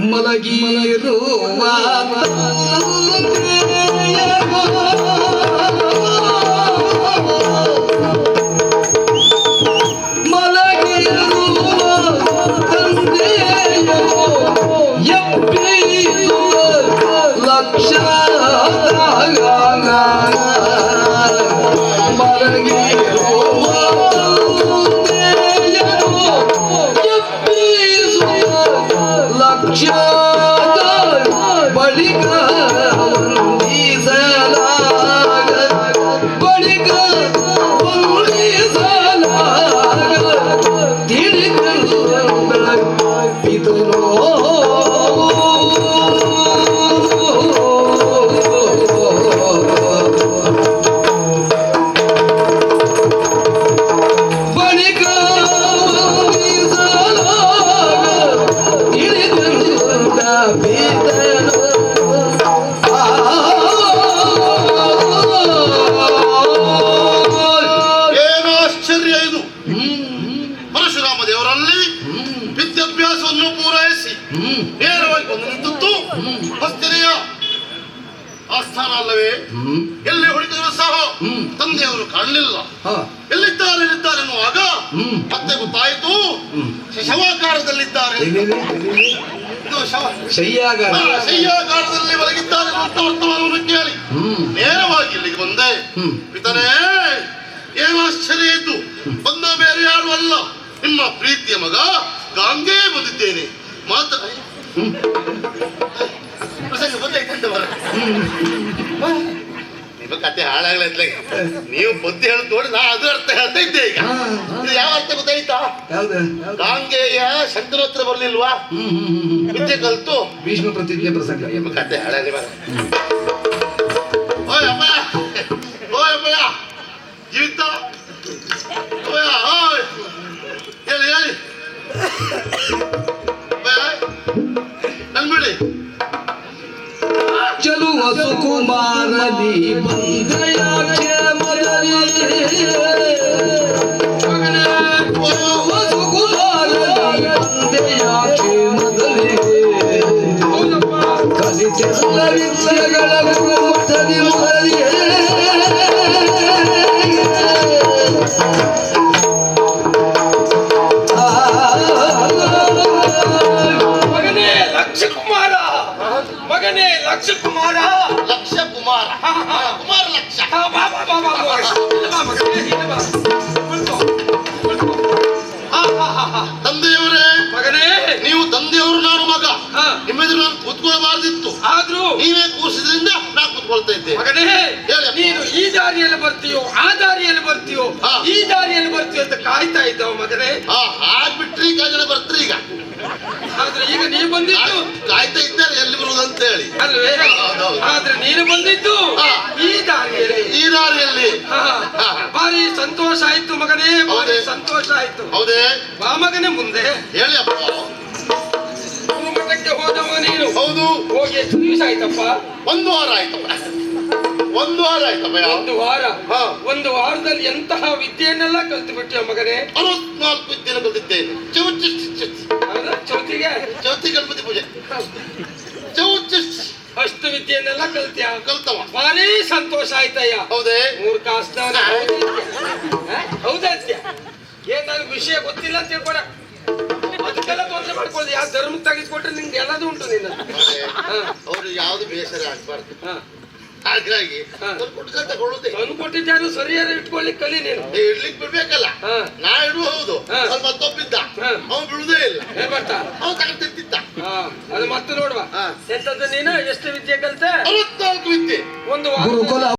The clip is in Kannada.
ಮಲಗಿರುವ ಮಲಗಿರುವ والميزان ವಿದ್ಯಾಭ್ಯಾಸವನ್ನು ಪೂರೈಸಿ ನೇರವಾಗಿ ಬಂದು ನಿಂತದ್ದು ಹಸ್ತಿನೆಯ ಆಸ್ಥಾನ ಅಲ್ಲವೇ ಎಲ್ಲಿ ಹೊಡಿದರೂ ಸಹ ತಂದೆಯವರು ಕಾಣಲಿಲ್ಲ. ಎಲ್ಲಿದ್ದಾರೆ ಎಲ್ಲಿದ್ದಾರೆ ಎನ್ನುವಾಗ. ಮತ್ತೆ ಗೊತ್ತಾಯಿತು. ಶವಾಕಾರದಲ್ಲಿದ್ದಾರೆ ಶಯ್ಯಾಗಾರದಲ್ಲಿ ಒಳಗಿದ್ದಾರೆ ಅಂತ ವರ್ತಮಾನವನ್ನು ಕೇಳಿ. ನೇರವಾಗಿ ಇಲ್ಲಿಗೆ ಬಂದೆ. ಪಿತನೇ ಏನು ಆಶ್ಚರ್ಯ ಇದ್ದು ಬಂದ ಬೇರೆ ಯಾರು ಅಲ್ಲ. ನಿಮ್ಮ ಪ್ರೀತಿಯ ಮಗ ಗಾಂಗೇ ಬಂದಿದ್ದೇನೆ. ಮಾತ ನಿಮ್ಮ ಕತೆ ಹಾಳಾಗ್ಲೈತ್ಲ ನೀವು ಬುದ್ಧಿ ಹೇಳಿ ನೋಡಿ ನಾ ಅದು ಅರ್ಥ ಹೇಳ್ತಾ ಇದ್ದೆ ಈಗ. ಯಾವ ಅರ್ಥ ಗೊತ್ತಾಯ್ತಾ? ಗಾಂಗೆಯ ಶಂಕರ ಹತ್ರ ಬರ್ಲಿಲ್ವಾ? ವಿದ್ಯೆ ಕಲ್ತು. ಭೀಷ್ಮ ಪ್ರತಿಜ್ಞೆ ಪ್ರಸಂಗ. ನಿಮ್ಮ ಕತೆ ಹಾಳಾಗ್ಲಿ ಬರ ಚಲುವ ಸುಕುಮಾರನಿ ಮಗನೇ ಲಕ್ಷ ಕುಮಾರ ಲಕ್ಷ. ಕುಮಾರ. ಕುಮಾರ ಲಕ್ಷ. ತಂದೆಯವರೇ ಮಗನೇ. ನೀವು ತಂದೆಯವರು ನಾನು ಮಗ. ನಿಮ್ಮೆದುರು ನಾನು ಕೂತ್ಕೊಳ್ಳಬಾರ್ದಿತ್ತು. ಆದ್ರೂ ನೀವೇ ಕೂರಿಸಿದ್ರಿಂದ ನಾ ಕೂತ್ಕೊಳ್ತಾ ಇದ್ದೆ. ಮಗನೇ. ನೀನು ಈ ದಾರಿಯಲ್ಲಿ ಬರ್ತೀಯೋ ಆ ದಾರಿಯಲ್ಲಿ ಬರ್ತೀಯೋ. ಈ ದಾರಿಯಲ್ಲಿ ಬರ್ತೀಯೋ ಅಂತ ಕಾಯ್ತಾ ಇದ್ದವ ಮಗನೇ. ಹಾ ಹಾಕ್ಬಿಟ್ರಿ ಈಗ ಜನ ಬರ್ತೀರಿ ಈಗ. ಆದ್ರೆ ಈಗ ನೀವು ಬಂದಿದ್ದು ಕಾಯ್ತಾ ಇದ್ದಾರೆ ಅಲ್ವೇ. ಆದ್ರೆ ನೀನು ಬಂದಿದ್ದು. ಈ ದಾರಿಯಲ್ಲಿ. ಈ ದಾರಿಯಲ್ಲಿ. ಭಾರಿ ಸಂತೋಷ ಆಯ್ತು ಮಗನೇ ಬಾರಿ ಸಂತೋಷ ಆಯ್ತು. ಹೌದೇ. ಬಾ ಮಗನೇ ಮುಂದೆ. ಹೇಳಿ ಅಪ್ಪ. ಮಠಕ್ಕೆ ಹೋದವ ನೀನು. ಹೌದು. ಹೋಗಿ ಎಷ್ಟು ದಿವಸ ಆಯ್ತಪ್ಪ? ಒಂದು ವಾರ ಆಯ್ತಪ್ಪ. ಒಂದು ವಾರ ಆಯ್ತಪ್ಪ ಒಂದು ವಾರ? ಹಾ. ಒಂದು ವಾರದಲ್ಲಿ ಎಂತಹ ವಿದ್ಯೆಯನ್ನೆಲ್ಲ ಕಲ್ತು ಬಿಟ್ಟಿಯ ಮಗನೇ? ಅರವತ್ನಾಲ್ಕು ವಿದ್ಯೆಯನ್ನು ಕಲ್ತಿದ್ದೇನೆ. ಚೌಚಿ ಹೌದಾ? ಚೌತಿಗೆ? ಚೌತಿ ಗಣಪತಿ ಪೂಜೆ. ಅಷ್ಟು ಕಲ್ತಿಯ ಕಲ್ತವ. ಭಾರಿ ಸಂತೋಷ ಆಯ್ತಯ್ಯ. ಹೌದೇ? ಮೂರ್ ಕಾಸ್ತಾನ ಹೌದಂತ್ಯ ಏನ್ ನನ್ ವಿಷಯ ಗೊತ್ತಿಲ್ಲ ಅಂತ ಹೇಳ್ಕೊಡ ಅದಕ್ಕೆಲ್ಲ ತೊಂದರೆ ಮಾಡ್ಕೊಳ್ಳಿ ಯಾವ ಧರ್ಮಕ್ಕೆ ತೆಗೆದುಕೊಟ್ರೆ ನಿಂಗೆ ಎಲ್ಲದೂ ಉಂಟು ನಿನ್ನ. ಅವರು ಯಾವ್ದು ಬೇಸರ ಆಗ್ಬಾರ್ದು. ಹಾ. ಹಾಗಾಗಿ ಹಾ. ಕೊಟ್ಟು ತಗೊಳ್ಳೋದೆ. ತಂದು ಕೊಟ್ಟಿದ್ದಾರು ಸರಿಯಾದ ಇಟ್ಕೊಳ್ಳಿಕ್ ಕಲಿ ನೀನು. ಇಡ್ಲಿಕ್ ಬಿಡ್ಬೇಕಲ್ಲ. ನಾ ಇಡುವ ಹೌದು. ಮತ್ತೊಬ್ಬಿದ್ದ ಹಾ. ಅವನು ಬಿಡುದೇ ಇಲ್ಲ. ಏನ್ ಬರ್ತಾ ಅವನು ತಗೊಂಡಿದ್ದ ಅದು ಮತ್ತೆ ನೋಡುವ. ಹಾ. ಎಂತದ್ದು ನೀನು? ಎಷ್ಟು ವಿದ್ಯೆ ಕಲಿತೆ? ಅರವತ್ನಾಲ್ಕು ವಿದ್ಯೆ. ಒಂದು ಗುರುಕುಲ